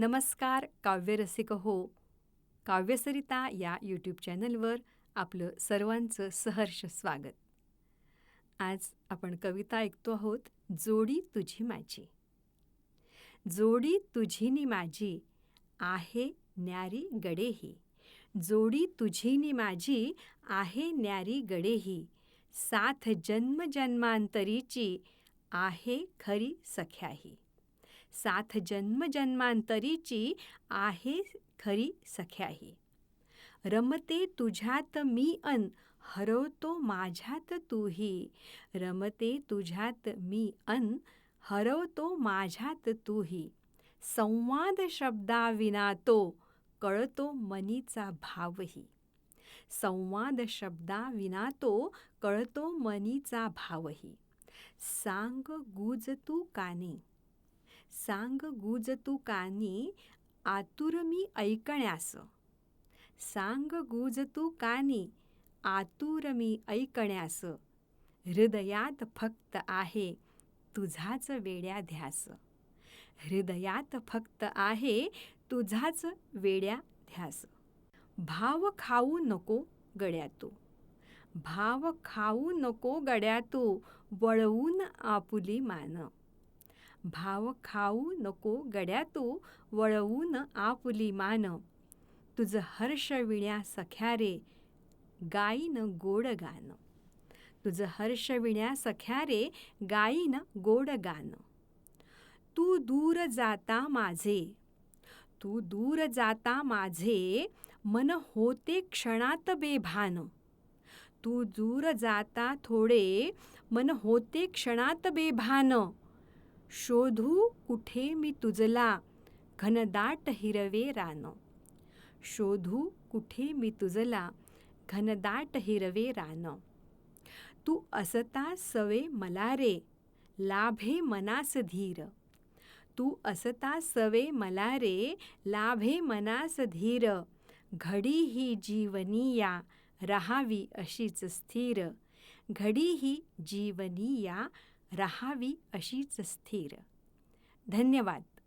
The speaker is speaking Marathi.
नमस्कार काव्यरसिक हो. काव्यसरिता या यूट्यूब चॅनलवर आपलं सर्वांचं सहर्ष स्वागत. आज आपण कविता ऐकतो आहोत जोडी तुझी माझी. जोडी तुझीनी माझी आहे न्यारी गडेही. जोडी तुझीनी माझी आहे न्यारी गडेही. साथ जन्म जन्मांतरीची आहे खरी सख्याही. साथ जन्म जन्मांतरीची आहे खरी सख्याही. रमते तुझ्यात मी अन हरवतो माझ्यात तूही. रमते तुझ्यात मी अन हरवतो माझ्यात तूही. संवाद शब्दाविना तो कळतो मनीचा भावही. संवाद शब्दाविना तो कळतो मनीचा भावही. सांग गुज तू काने. सांग गुज तू कानी आतुर मी ऐकण्यास. सांग गुज तू कानी आतुर मी ऐकण्यास. हृदयात फक्त आहे तुझाच वेड्या ध्यास. हृदयात फक्त आहे तुझाच वेड्या ध्यास. भाव खाऊ नको गड्यातू. भाव खाऊ नको गड्यातू वळवून आपुली मान. भाव खाऊ नको गड्या गड्यातू वळवून आपुली मान तुझं हर्ष विण्या सख्या रे गाईन गोड गाणं. तुझं हर्ष विण्या सख्या रे गाईन गोड गाणं. तू दूर जाता माझे तू दूर जाता माझे मन होते क्षणात बेभान. तू दूर जाता थोडे मन होते क्षणात बेभान. शोधू कुठे मी तुझला? घनदाट हिरवे रान. शोधू कुठे मी तुझला? घनदाट हिरवे रान. तू असता सवे मला रे लाभे मनास धीर. तू असता सवे मला रे लाभे मनास धीर. घडी ही जीवनीया रहावी अशीच स्थिर. घडी ही जीवनीया रहावी अशीच स्थिर. धन्यवाद.